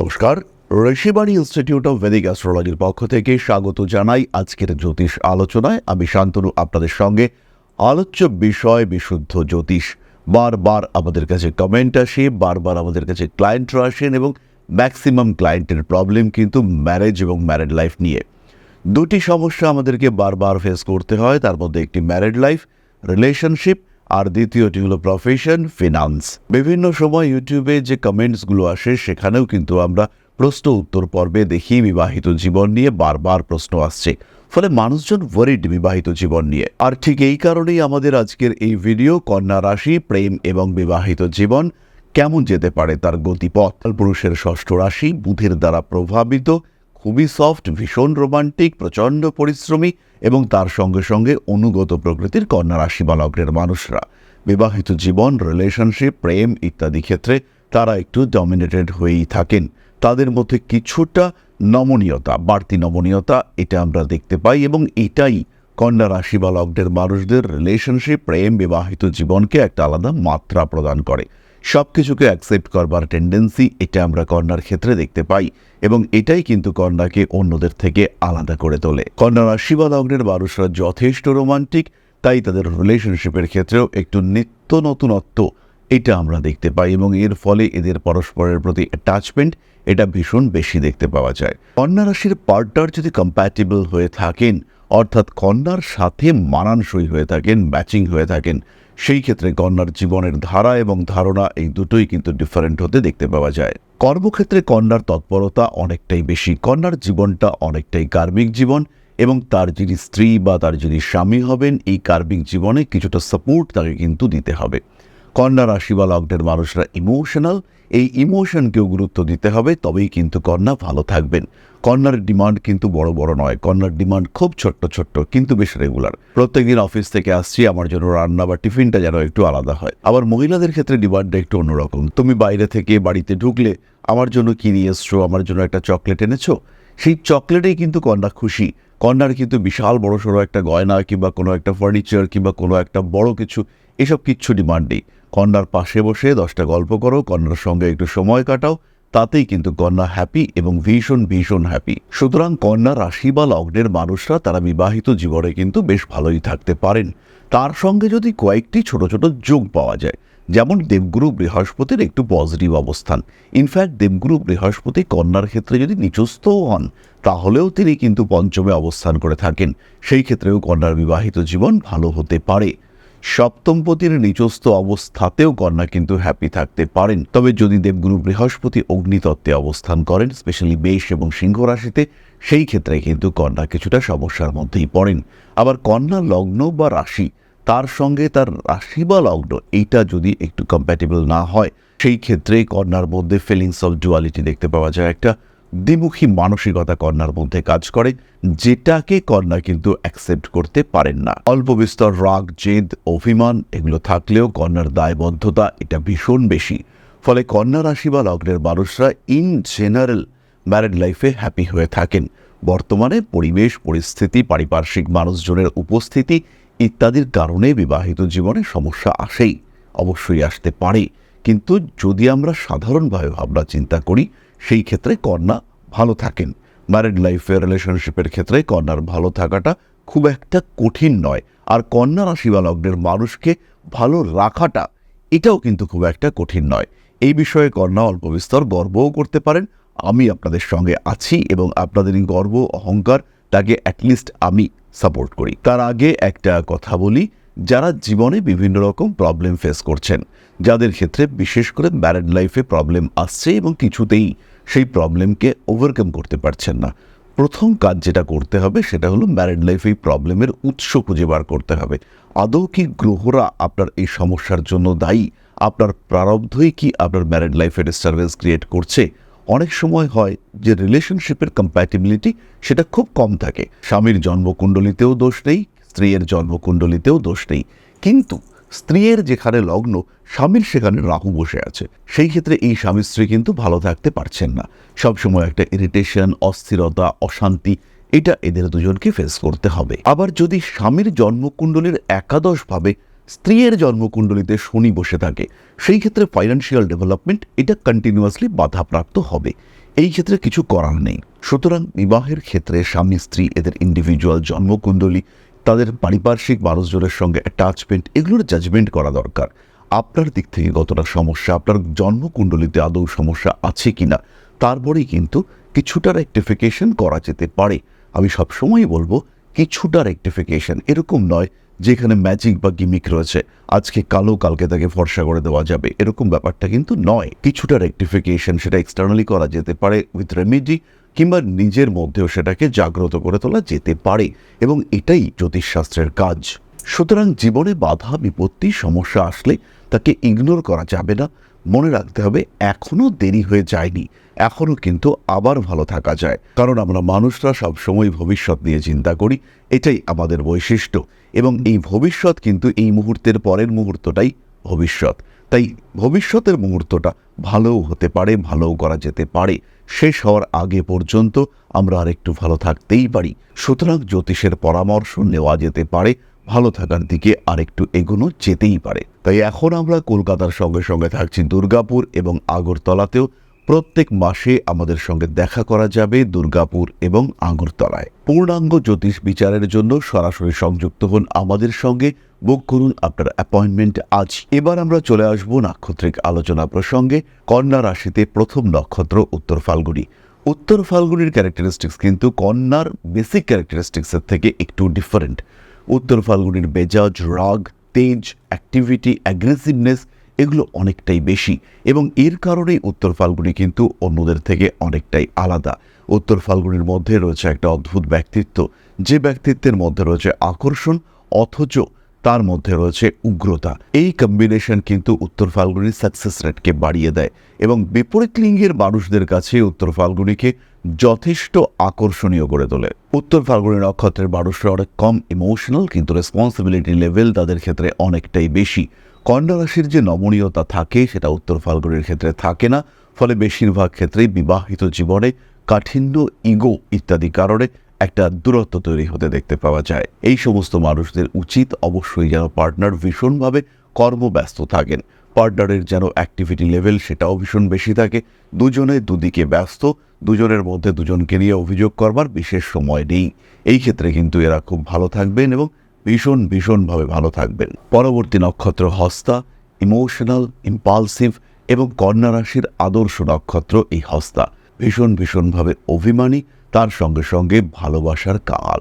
নমস্কার। Rishibani institute of Vedic অ্যাস্ট্রোলজির পক্ষ থেকে স্বাগত জানাই আজকের জ্যোতিষ আলোচনায়। আমি শান্তনু, আপনাদের সঙ্গে আলোচ্য বিষয়, বিশুদ্ধ জ্যোতিষ। বারবার আমাদের কাছে কমেন্ট আসে, বারবার আমাদের কাছে ক্লায়েন্টরা আসেন এবং ম্যাক্সিমাম ক্লায়েন্টের প্রবলেম কিন্তু ম্যারেজ এবং ম্যারেড লাইফ নিয়ে। দুটি সমস্যা আমাদেরকে বারবার ফেস করতে হয়, তার মধ্যে একটি ম্যারেড লাইফ রিলেশনশিপ আর দ্বিতীয়টি হলো প্রফেশন ফিনান্স বিভিন্ন সময় ইউটিউবে যে কমেন্টসগুলো আসে, সেখানেও কিন্তু আমরা প্রশ্ন উত্তর পর্বে দেখি বিবাহিত জীবন নিয়ে, বারবার প্রশ্ন আসছে। ফলে মানুষজন ওয়ারিড বিবাহিত জীবন নিয়ে। আর ঠিক এই কারণেই আমাদের আজকের এই ভিডিও কন্যা রাশি, প্রেম এবং বিবাহিত জীবন কেমন যেতে পারে তার গতিপথ? পুরুষের ষষ্ঠ রাশি, বুধের দ্বারা প্রভাবিত। খুবই সফট, ভীষণ রোমান্টিক, প্রচণ্ড পরিশ্রমী এবং তার সঙ্গে সঙ্গে অনুগত প্রকৃতির কন্যা রাশি বা লগ্নের মানুষরা। বিবাহিত জীবন রিলেশনশিপ প্রেম ইত্যাদি ক্ষেত্রে তারা একটু ডমিনেটেড হয়েই থাকেন। তাদের মধ্যে কিছুটা নমনীয়তা, বাড়তি নমনীয়তা এটা আমরা দেখতে পাই এবং এটাই কন্যা রাশি বা লগ্নের মানুষদের রিলেশনশিপ প্রেম, বিবাহিত জীবনকে একটা আলাদা মাত্রা প্রদান করে। সব কিছুকে অ্যাকসেপ্ট করবার টেন্ডেন্সি এটা আমরা কন্যার ক্ষেত্রে দেখতে পাই এবং এটাই কিন্তু কন্যাকে অন্যদের থেকে আলাদা করে তোলে। কন্যা রাশি বা লগ্নের মানুষরা যথেষ্ট রোমান্টিক তাই তাদের রিলেশনশিপের ক্ষেত্রেও একটু নিত্য নতুনত্ব এটা আমরা দেখতে পাই এবং এর ফলে এদের পরস্পরের প্রতি অ্যাটাচমেন্ট এটা ভীষণ বেশি দেখতে পাওয়া যায়। কন্যা রাশির পার্টনার যদি কম্প্যাটেবল হয়ে থাকেন অর্থাৎ কন্যার সাথে মানানসই হয়ে থাকেন ম্যাচিং হয়ে থাকেন, সেই ক্ষেত্রে কন্যার জীবনের ধারা এবং ধারণা এই দুটোই কিন্তু ডিফারেন্ট হতে দেখতে পাওয়া যায়। কর্মক্ষেত্রে কন্যার তৎপরতা অনেকটাই বেশি। কন্যার জীবনটা অনেকটাই কার্মিক জীবন এবং তার যিনি স্ত্রী বা তার যিনি স্বামী হবেন, এই কার্মিক জীবনে কিছুটা সাপোর্ট তাকে কিন্তু দিতে হবে। কন্যা রাশি বা লগ্নের মানুষরা ইমোশনাল এই ইমোশনকেও গুরুত্ব দিতে হবে, তবেই কিন্তু কন্যা ভালো থাকবেন। কন্যার ডিমান্ড কিন্তু বড় বড় নয়, কন্যার ডিমান্ড খুব ছোট্ট ছোট্ট, কিন্তু বেশ রেগুলার প্রত্যেকদিন অফিস থেকে আসছি, আমার জন্য রান্না বা টিফিনটা যেন একটু আলাদা হয়। আবার মহিলাদের ক্ষেত্রে ডিমান্ডটা একটু অন্যরকম। তুমি বাইরে থেকে বাড়িতে ঢুকলে, আমার জন্য কি নিয়ে এসছো, আমার জন্য একটা চকলেট এনেছো? সেই চকলেটেই কিন্তু কন্যা খুশি। কন্যার কিন্তু বিশাল বড় সড়ো একটা গয়না কিংবা কোনো একটা ফার্নিচার কিংবা কোনো একটা বড় কিছু, এসব কিচ্ছু ডিমান্ড নেই। কন্যার পাশে বসে দশটা গল্প করো, কন্যার সঙ্গে একটু সময় কাটাও, তাতেই কিন্তু কন্যা হ্যাপি এবং ভীষণ ভীষণ হ্যাপি সুতরাং কন্যা রাশি বা লগ্নের মানুষরা তারা বিবাহিত জীবনে কিন্তু বেশ ভালোই থাকতে পারেন। তার সঙ্গে যদি কয়েকটি ছোট ছোট যোগ পাওয়া যায়, যেমন দেবগুরু বৃহস্পতির একটু পজিটিভ অবস্থান। ইনফ্যাক্ট দেবগুরু বৃহস্পতি কন্যার ক্ষেত্রে যদি নিচস্থও হন, তাহলেও তিনি কিন্তু পঞ্চমে অবস্থান করে থাকেন। সেই ক্ষেত্রেও কন্যার বিবাহিত জীবন ভালো হতে পারে। সপ্তমপতির নিচস্থ অবস্থাতেও কন্যা কিন্তু হ্যাপি থাকতে পারেন। তবে যদি দেবগুরু বৃহস্পতি অগ্নিতত্ত্বে অবস্থান করেন স্পেশালি বেশ এবং সিংহ রাশিতে, সেই ক্ষেত্রে কিন্তু কন্যা কিছুটা সমস্যার মধ্যেই পড়েন। আবার কন্যা লগ্ন বা রাশি, তার সঙ্গে তার রাশি বা লগ্ন, এইটা যদি একটু কম্প্যাটেবল না হয়, সেই ক্ষেত্রে কন্যার মধ্যে ফিলিংস অফ ডুয়ালিটি দেখতে পাওয়া যায় একটা। দ্বিমুখী মানসিকতা কন্যার মধ্যে কাজ করে, যেটাকে কন্যা কিন্তু অ্যাকসেপ্ট করতে পারেন না। অল্প বিস্তর রাগ, জেদ, অভিমান, এগুলো থাকলেও কন্যার দায়বদ্ধতা এটা ভীষণ বেশি। ফলে কন্যা রাশি বা লগ্নের মানুষরা ইন জেনারেল ম্যারেড লাইফে হ্যাপি হয়ে থাকেন। বর্তমানে পরিবেশ, পরিস্থিতি, পারিপার্শ্বিক মানুষজনের উপস্থিতি ইত্যাদির কারণে বিবাহিত জীবনে সমস্যা আসেই, অবশ্যই আসতে পারে। কিন্তু যদি আমরা সাধারণভাবে ভাবনা চিন্তা করি সেই ক্ষেত্রে কন্যা ভালো থাকেন। ম্যারিড লাইফে রিলেশনশিপের ক্ষেত্রে কন্যার ভালো থাকাটা খুব একটা কঠিন নয়। আর কন্যা রাশি বা লগ্নের মানুষকে ভালো রাখাটা, এটাও কিন্তু খুব একটা কঠিন নয়। এই বিষয়ে কন্যা অল্প বিস্তর গর্বও করতে পারেন। আমি আপনাদের সঙ্গে আছি এবং আপনাদের এই গর্ব, অহংকার, তাকে অ্যাটলিস্ট আমি সাপোর্ট করি। তার আগে একটা কথা বলি। যারা জীবনে বিভিন্ন রকম প্রবলেম ফেস করছেন, যাদের ক্ষেত্রে বিশেষ করে ম্যারেড লাইফে প্রবলেম আসছে এবং কিছুতেই সেই প্রবলেমকে ওভারকাম করতে পারছেন না। প্রথম কাজ যেটা করতে হবে সেটা হলো ম্যারেড লাইফে এই প্রবলেমের উৎস খুঁজে বার করতে হবে। আদৌ কি গ্রহরা আপনার এই সমস্যার জন্য দায়ী? আপনার প্রারব্ধই কি আপনার ম্যারেড লাইফে ডিস্টারবেন্স ক্রিয়েট করছে? অনেক সময় হয় যে রিলেশনশিপের কম্প্যাটিবিলিটি সেটা খুব কম থাকে। স্বামীর জন্মকুণ্ডলিতেও দোষ নেই স্ত্রীর জন্মকুণ্ডলিতেও দোষ নেই। কিন্তু স্ত্রীর যেখানে লগ্ন, স্বামীর সেখানে রাহু বসে আছে। সেই ক্ষেত্রে এই স্বামী স্ত্রী কিন্তু ভালো থাকতে পারছেন না। সবসময় একটা ইরিটেশন অস্থিরতা, অশান্তি, এটা এদের দুজনকে ফেস করতে হবে। আবার যদি স্বামীর জন্মকুণ্ডলীর একাদশভাবে স্ত্রীর জন্মকুণ্ডলিতে শনি বসে থাকে, সেই ক্ষেত্রে ফাইন্যান্সিয়াল ডেভেলপমেন্ট এটা কন্টিনিউয়াসলি বাধাপ্রাপ্ত হবে। এই ক্ষেত্রে কিছু করার নেই। সুতরাং বিবাহের ক্ষেত্রে স্বামী স্ত্রী, এদের ইন্ডিভিজুয়াল জন্মকুণ্ডলী তাদের পারিপার্শ্বিক মানুষজনের সঙ্গে অ্যাটাচমেন্ট এগুলোর জাজমেন্ট করা দরকার। আপনার দিক থেকে কতটা সমস্যা, আপনার জন্মকুণ্ডলিতে আদৌ সমস্যা আছে কিনা, তারপরেই কিন্তু কিছুটা রেক্টিফিকেশন করা যেতে পারে। আমি সবসময়ই বলব কিছুটা রেক্টিফিকেশন এরকম নয় যেখানে ম্যাজিক বা গিমিক রয়েছে, আজকে কালো, কালকে তাকে ফর্সা করে দেওয়া যাবে। এরকম ব্যাপারটা কিন্তু নয়। কিছুটা রেক্টিফিকেশন সেটা এক্সটার্নালি করা যেতে পারে উইথ রেমেডি কিংবা নিজের মধ্যেও সেটাকে জাগ্রত করে তোলা যেতে পারে এবং এটাই জ্যোতিষশাস্ত্রের কাজ। সুতরাং জীবনে বাধা, বিপত্তি, সমস্যা আসলে তাকে ইগনোর করা যাবে না। মনে রাখতে হবে এখনও দেরি হয়ে যায়নি। এখনও কিন্তু আবার ভালো থাকা যায়। কারণ আমরা মানুষরা সবসময় ভবিষ্যৎ নিয়ে চিন্তা করি, এটাই আমাদের বৈশিষ্ট্য। এবং এই ভবিষ্যৎ কিন্তু এই মুহূর্তের পরের মুহূর্তটাই ভবিষ্যৎ। তাই ভবিষ্যতের মুহূর্তটা ভালোও হতে পারে, ভালোও করা যেতে পারে। শেষ হওয়ার আগে পর্যন্ত আমরা আর একটু ভালো থাকতেই পারি। সুতরাং জ্যোতিষের পরামর্শ নেওয়া যেতে পারে, ভালো থাকার দিকে আরেকটু এগোনো যেতেই পারে। তাই এখন আমরা কলকাতার সঙ্গে সঙ্গে থাকছি দুর্গাপুর এবং আগরতলাতেও। প্রত্যেক মাসে আমাদের সঙ্গে দেখা করা যাবে দুর্গাপুর এবং আগরতলায়। পূর্ণাঙ্গ জ্যোতিষ বিচারের জন্য সরাসরি সংযুক্ত হন আমাদের সঙ্গে। বুক করুন আপনার অ্যাপয়েন্টমেন্ট আজ। এবার আমরা চলে আসব নাক্ষত্রিক আলোচনা প্রসঙ্গে। কন্যা রাশিতে প্রথম নক্ষত্র উত্তর ফাল্গুনি। উত্তর ফাল্গুনির ক্যারেক্টারিস্টিক্স কিন্তু কন্যার বেসিক ক্যারেক্টারিস্টিক্সের থেকে একটু ডিফারেন্ট উত্তর ফাল্গুনির মেজাজ, রাগ, তেজ অ্যাক্টিভিটি অ্যাগ্রেসিভনেস এগুলো অনেকটাই বেশি এবং এর কারণেই উত্তর ফাল্গুনি কিন্তু অন্যদের থেকে অনেকটাই আলাদা। উত্তর ফাল্গুনির মধ্যে রয়েছে একটা অদ্ভুত ব্যক্তিত্ব। যে ব্যক্তিত্বের মধ্যে রয়েছে আকর্ষণ অথচ তার মধ্যে রয়েছে উগ্রতা। এই কম্বিনেশন কিন্তু উত্তর ফাল্গুনির সাকসেস রেটকে বাড়িয়ে দেয় এবং বিপরীত লিঙ্গের মানুষদের কাছে উত্তর ফাল্গুনিকে যথেষ্ট আকর্ষণীয় করে তোলে। উত্তর ফাল্গুনি নক্ষত্রের মানুষরা অনেক কম ইমোশনাল কিন্তু রেসপন্সিবিলিটি লেভেল তাদের ক্ষেত্রে অনেকটাই বেশি। কন্যা রাশির যে নমনীয়তা থাকে, সেটা উত্তর ফাল্গুনির ক্ষেত্রে থাকে না। ফলে বেশিরভাগ ক্ষেত্রেই বিবাহিত জীবনে কাঠিন্য, ইগো ইত্যাদি কারণে একটা দূরত্ব তৈরি হতে দেখতে পাওয়া যায়। এই সমস্ত মানুষদের উচিত অবশ্যই যেন পার্টনার ভীষণভাবে কর্মব্যস্ত থাকেন। পার্টনারের যেন অ্যাক্টিভিটি লেভেল সেটাও ভীষণ বেশি থাকে। দুজনে দুদিকে ব্যস্ত, দুজনের মধ্যে দুজনকে নিয়ে অভিযোগ করবার বিশেষ সময় নেই। এই ক্ষেত্রে কিন্তু এরা খুব ভালো থাকবেন এবং ভীষণ, ভীষণভাবে ভালো থাকবেন। পরবর্তী নক্ষত্র হস্তা ইমোশনাল ইম্পালসিভ এবং কন্যা রাশির আদর্শ নক্ষত্র এই হস্তা। ভীষণ, ভীষণভাবে অভিমানী, তার সঙ্গে সঙ্গে ভালোবাসার কাল।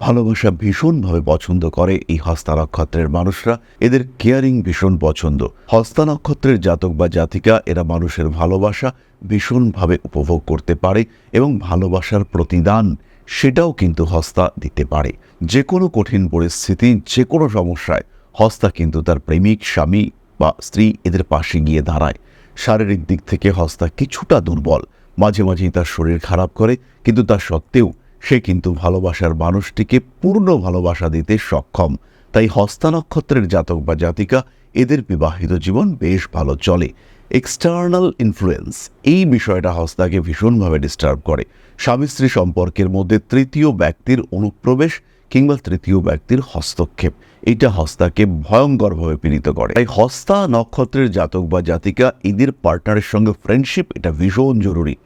ভালোবাসা ভীষণভাবে পছন্দ করে এই হস্তা নক্ষত্রের মানুষরা। এদের কেয়ারিং ভীষণ পছন্দ। হস্তা নক্ষত্রের জাতক বা জাতিকা, এরা মানুষের ভালোবাসা ভীষণভাবে উপভোগ করতে পারে এবং ভালোবাসার প্রতিদান সেটাও কিন্তু হস্তা দিতে পারে। যে কোনো কঠিন পরিস্থিতি যে কোনো সমস্যায় হস্তা কিন্তু তার প্রেমিক, স্বামী বা স্ত্রী এদের পাশে গিয়ে দাঁড়ায়। শারীরিক দিক থেকে হস্তা কিছুটা দুর্বল। মাঝে মাঝেই তার শরীর খারাপ করে, কিন্তু তা সত্ত্বেও সে কিন্তু ভালোবাসার মানুষটিকে পূর্ণ ভালোবাসা দিতে সক্ষম। তাই হস্তা নক্ষত্রের জাতক বা জাতিকা এদের বিবাহিত জীবন বেশ ভালো চলে। এক্সটার্নাল ইনফ্লুয়েন্স এই বিষয়টা হস্তাকে ভীষণভাবে ডিস্টার্ব করে। স্বামী স্ত্রী সম্পর্কের মধ্যে তৃতীয় ব্যক্তির অনুপ্রবেশ কিংবা তৃতীয় ব্যক্তির হস্তক্ষেপ। এটা হস্তাকে ভয়ঙ্করভাবে পীড়িত করে। তাই হস্তা নক্ষত্রের জাতক বা জাতিকা এদের পার্টনারের সঙ্গে ফ্রেন্ডশিপ এটা ভীষণ জরুরি।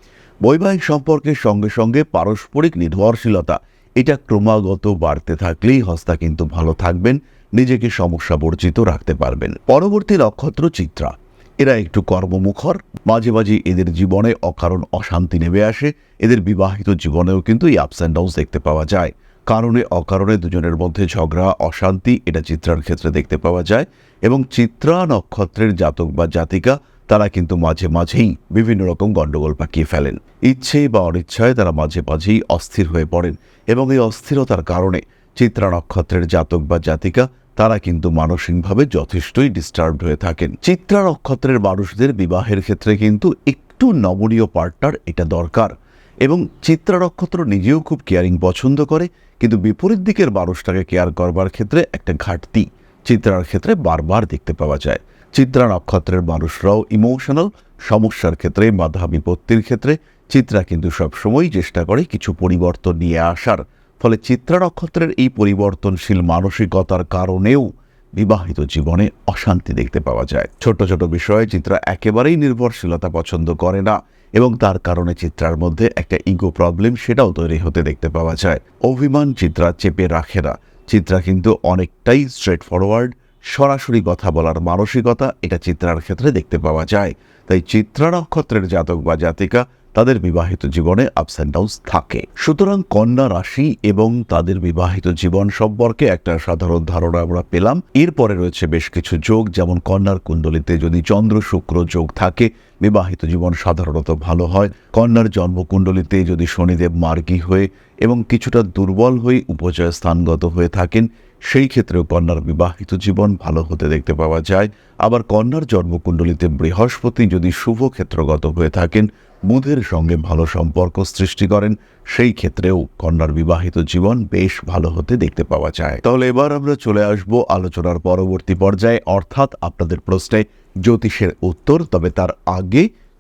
বৈবাহিক সম্পর্কের সঙ্গে সঙ্গে পারস্পরিক নির্ভরশীলতা, এটা ক্রমাগত বাড়তে থাকলেই হস্তা কিন্তু ভালো থাকবেন, নিজেকে সমস্যা বর্জিত রাখতে পারবেন। পরবর্তী নক্ষত্র চিত্রা। এরা একটু কর্মমুখর, মাঝে মাঝে এদের জীবনে অকারণ অশান্তি নেমে আসে, এদের বিবাহিত জীবনেও কিন্তু এই আপস অ্যান্ড ডাউনস দেখতে পাওয়া যায়। কারণে অকারণে দুজনের মধ্যে ঝগড়া, অশান্তি, এটা চিত্রার ক্ষেত্রে দেখতে পাওয়া যায় এবং চিত্রা নক্ষত্রের জাতক বা জাতিকা, তারা কিন্তু মাঝে মাঝেই বিভিন্ন রকম গণ্ডগোল পাকিয়ে ফেলেন। ইচ্ছে বা অনিচ্ছায় তারা মাঝে মাঝেই অস্থির হয়ে পড়েন এবং এই অস্থিরতার কারণে চিত্রা নক্ষত্রের জাতক বা জাতিকা তারা কিন্তু মানসিকভাবে যথেষ্টই ডিস্টার্বড হয়ে থাকেন। চিত্রা নক্ষত্রের মানুষদের বিবাহের ক্ষেত্রে কিন্তু একটু নমনীয় পার্টনার এটা দরকার। এবং চিত্রা নক্ষত্র নিজেও খুব কেয়ারিং পছন্দ করে, কিন্তু বিপরীত দিকের মানুষটাকে কেয়ার করবার ক্ষেত্রে একটা ঘাটতি। চিত্রার ক্ষেত্রে বারবার দেখতে পাওয়া যায়। চিত্রা নক্ষত্রের মানুষরাও ইমোশনাল সমস্যার ক্ষেত্রে, বাধা বিপত্তির ক্ষেত্রে, চিত্রা কিন্তু সবসময়ই চেষ্টা করে কিছু পরিবর্তন নিয়ে আসার। ফলে চিত্রা নক্ষত্রের এই পরিবর্তনশীল মানসিকতার কারণেও বিবাহিত জীবনে অশান্তি দেখতে পাওয়া যায়। ছোট ছোট বিষয়ে চিত্রা একেবারেই নির্ভরশীলতা পছন্দ করে না এবং তার কারণে চিত্রার মধ্যে একটা ইগো প্রবলেম সেটাও তৈরি হতে দেখতে পাওয়া যায়। অভিমান চিত্রা চেপে রাখে না। চিত্রা কিন্তু অনেকটাই স্ট্রেট ফরওয়ার্ড সরাসরি কথা বলার মানসিকতা এটা চিত্রার ক্ষেত্রে দেখতে পাওয়া যায়। তাই চিত্রা নক্ষত্রের জাতক বা জাতিকা তাদের বিবাহিত জীবনে আপস অ্যান্ড ডাউন্স থাকে। সুতরাং কন্যা রাশি এবং তাদের বিবাহিত জীবন সম্পর্কে একটা সাধারণ ধারণা আমরা পেলাম। এরপরে রয়েছে বেশ কিছু যোগ, যেমন কন্যার কুণ্ডলিতে যদি চন্দ্র শুক্র যোগ থাকে, বিবাহিত জীবন সাধারণত ভালো হয়। কন্যার জন্মকুণ্ডলিতে যদি শনিদেব মার্গী হয়ে এবং কিছুটা দুর্বল হয়ে উপজয় স্থানগত হয়ে থাকেন, সেই ক্ষেত্রেও কন্যার বিবাহিত জীবন ভালো হতে দেখতে পাওয়া যায়। আবার কন্যার জন্মকুণ্ডলিতে বৃহস্পতি যদি শুভ ক্ষেত্রগত হয়ে থাকেন বুধের সঙ্গে ভালো সম্পর্ক সৃষ্টি করেন, সেই ক্ষেত্রেও কন্যার বিবাহিত জীবন বেশ ভালো হতে দেখতে পাওয়া যায়। তাহলে এবার আমরা চলে আসব আলোচনার পরবর্তী পর্যায়ে। অর্থাৎ আপনাদের প্রশ্নে জ্যোতিষের উত্তর, তবে তার আগে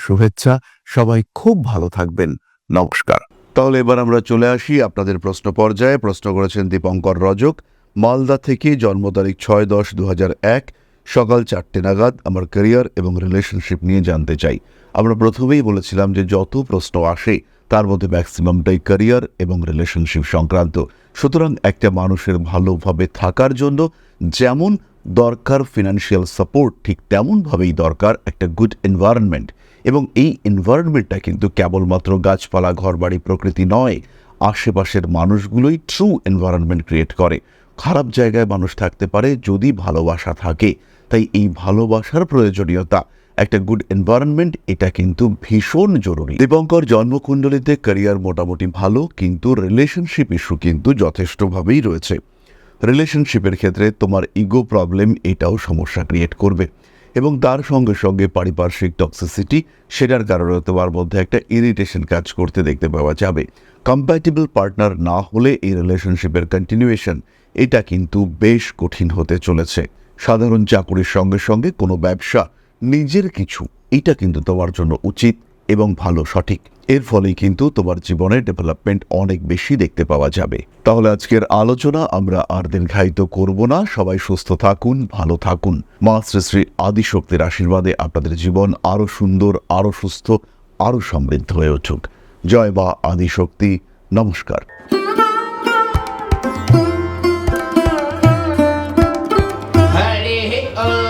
শুভেচ্ছা। সবাই খুব ভালো থাকবেন। নমস্কার। তাহলে এবার আমরা চলে আসি আপনাদের প্রশ্ন পর্যায়ে। প্রশ্ন করেছেন দীপঙ্কর রজক। মালদা থেকে জন্ম তারিখ ছয় দশ দু এক, সকাল চারটে নাগাদ আমার ক্যারিয়ার এবং রিলেশনশিপ নিয়ে জানতে চাই। আমরা প্রথমেই বলেছিলাম যে যত প্রশ্ন আসে, তার মধ্যে ম্যাক্সিমামটাই ক্যারিয়ার এবং রিলেশনশিপ সংক্রান্ত। সুতরাং একটা মানুষের ভালোভাবে থাকার জন্য যেমন দরকার ফিনান্সিয়াল সাপোর্ট ঠিক তেমনভাবেই দরকার একটা গুড এনভায়রনমেন্ট এবং এই এনভায়রনমেন্টটা কিন্তু কেবলমাত্র গাছপালা, ঘরবাড়ি প্রকৃতি নয়, আশেপাশের মানুষগুলোই ট্রু এনভায়রনমেন্ট ক্রিয়েট করে। খারাপ জায়গায় মানুষ থাকতে পারে যদি ভালোবাসা থাকে। তাই এই ভালোবাসার প্রয়োজনীয়তা, একটা গুড এনভায়রনমেন্ট এটা কিন্তু ভীষণ জরুরি। দীপঙ্কর জন্মকুণ্ডলিতে ক্যারিয়ার মোটামুটি ভালো, কিন্তু রিলেশনশিপ ইস্যু কিন্তু যথেষ্টভাবেই রয়েছে। রিলেশনশিপের ক্ষেত্রে তোমার ইগো প্রবলেম এটাও সমস্যা ক্রিয়েট করবে। এবং তার সঙ্গে সঙ্গে পারিপার্শ্বিক টক্সিসিটি সেটার কারণে তোমার মধ্যে একটা ইরিটেশন কাজ করতে দেখতে পাওয়া যাবে। কম্প্যাটেবল পার্টনার না হলে এই রিলেশনশিপের কন্টিনিউয়েশন এটা কিন্তু বেশ কঠিন হতে চলেছে। সাধারণ চাকুরির সঙ্গে সঙ্গে কোনো ব্যবসা, নিজের কিছু, এটা কিন্তু তোমার জন্য উচিত। এবং ভালো, সঠিক। এর ফলেই কিন্তু তোমার জীবনে ডেভেলপমেন্ট অনেক বেশি দেখতে পাওয়া যাবে। তাহলে আজকের আলোচনা আমরা আর দীর্ঘায়িত করব না। সবাই সুস্থ থাকুন, ভালো থাকুন। মা শ্রী শ্রী আদিশক্তির আশীর্বাদে আপনাদের জীবন আরও সুন্দর আরও সুস্থ আরও সমৃদ্ধ হয়ে উঠুক। জয় বা আদিশক্তি। নমস্কার। हरिः